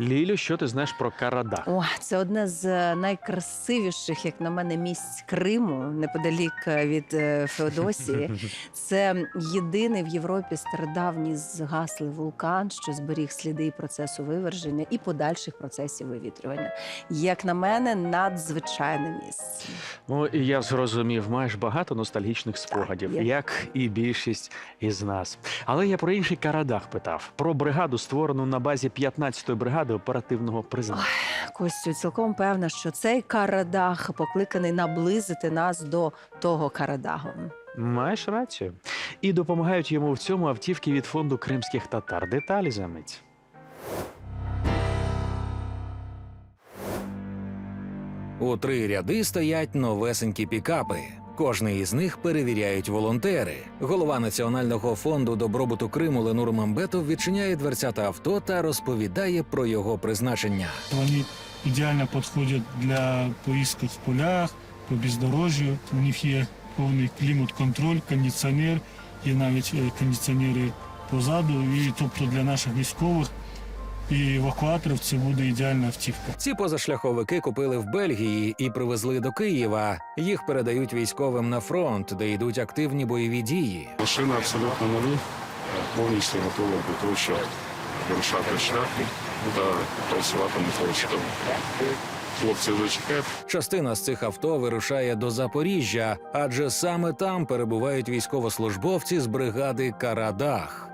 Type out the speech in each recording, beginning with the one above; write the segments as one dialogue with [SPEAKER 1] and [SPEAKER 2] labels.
[SPEAKER 1] Лілю, що ти знаєш про Карадах?
[SPEAKER 2] О, це одне з е, найкрасивіших, як на мене, місць Криму, неподалік е, від е, Феодосії. Це єдиний в Європі стародавній згаслий вулкан, що зберіг сліди процесу виверження і подальших процесів вивітрювання. Як на мене, надзвичайне місце.
[SPEAKER 1] Ну, і я зрозумів, маєш багато ностальгічних спогадів,
[SPEAKER 2] є.
[SPEAKER 1] як і більшість із нас. Але я про інший Карадах питав: про бригаду, створену на базі 15-ї бригади оперативного призначення.
[SPEAKER 2] Костю, цілком певна, що цей Карадах покликаний наблизити нас до того Карадагу.
[SPEAKER 1] Маєш рацію. І допомагають йому в цьому автівки від фонду кримських татар. Деталі за мить.
[SPEAKER 3] У три ряди стоять новесенькі пікапи. Кожний із них перевіряють волонтери. Голова Національного фонду добробуту Криму Ленур Мамбетов відчиняє дверцята авто та розповідає про його призначення.
[SPEAKER 4] Вони ідеально підходять для поїздки в полях, по бездорожжю. У них є повний клімат-контроль, кондиціонер, є навіть е, кондиціонери позаду. І тобто для наших військових і евакуаторів це буде ідеальна автівка.
[SPEAKER 3] Ці позашляховики купили в Бельгії і привезли до Києва. Їх передають військовим на фронт, де йдуть активні бойові дії.
[SPEAKER 5] Машина абсолютно нові, повністю готова до того, щоб вирушати шлях та працювати на що хлопці.
[SPEAKER 3] Частина з цих авто вирушає до Запоріжжя, адже саме там перебувають військовослужбовці з бригади Карадах.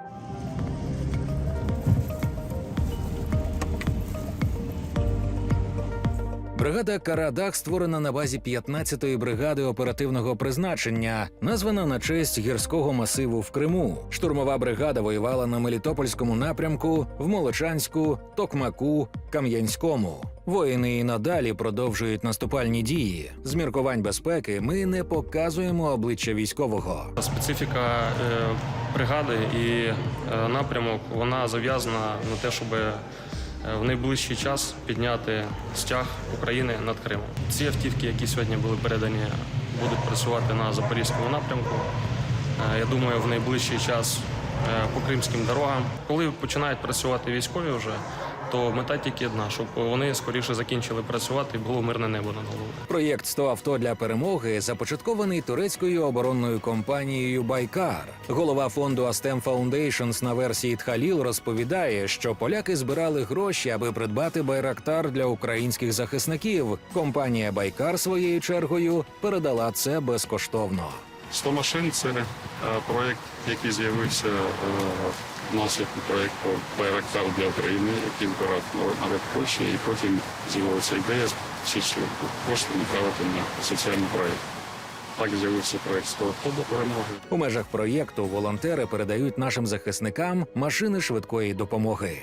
[SPEAKER 3] Бригада Карадах створена на базі 15-ї бригади оперативного призначення, названа на честь гірського масиву в Криму. Штурмова бригада воювала на Мелітопольському напрямку, в Молочанську, Токмаку, Кам'янському. Воїни і надалі продовжують наступальні дії. З міркувань безпеки ми не показуємо обличчя військового.
[SPEAKER 6] Специфіка е, бригади і е, напрямок вона зав'язана на те, щоб в найближчий час підняти стяг України над Кримом. Ці автівки, які сьогодні були передані, будуть працювати на запорізькому напрямку. Е, Я думаю, в найближчий час е, по кримським дорогам. Коли починають працювати військові вже, то мета тільки одна, щоб вони скоріше закінчили працювати і було мирне небо над головою.
[SPEAKER 3] Проєкт «100 авто для перемоги започаткований турецькою оборонною компанією Байкар. Голова фонду Astem Foundations на версії Тхаліл розповідає, що поляки збирали гроші, аби придбати байрактар для українських захисників. Компанія Байкар своєю чергою передала це безкоштовно.
[SPEAKER 5] 100 машин це е, проєкт, який з'явився е, внаслідку проєкту Байрактар для України, який збирав народ Польщі, і потім з'явилася ідея всі ці кошти направити на соціальний проєкт. Так з'явився проєкт 100 до перемоги.
[SPEAKER 3] У межах проєкту волонтери передають нашим захисникам машини швидкої допомоги.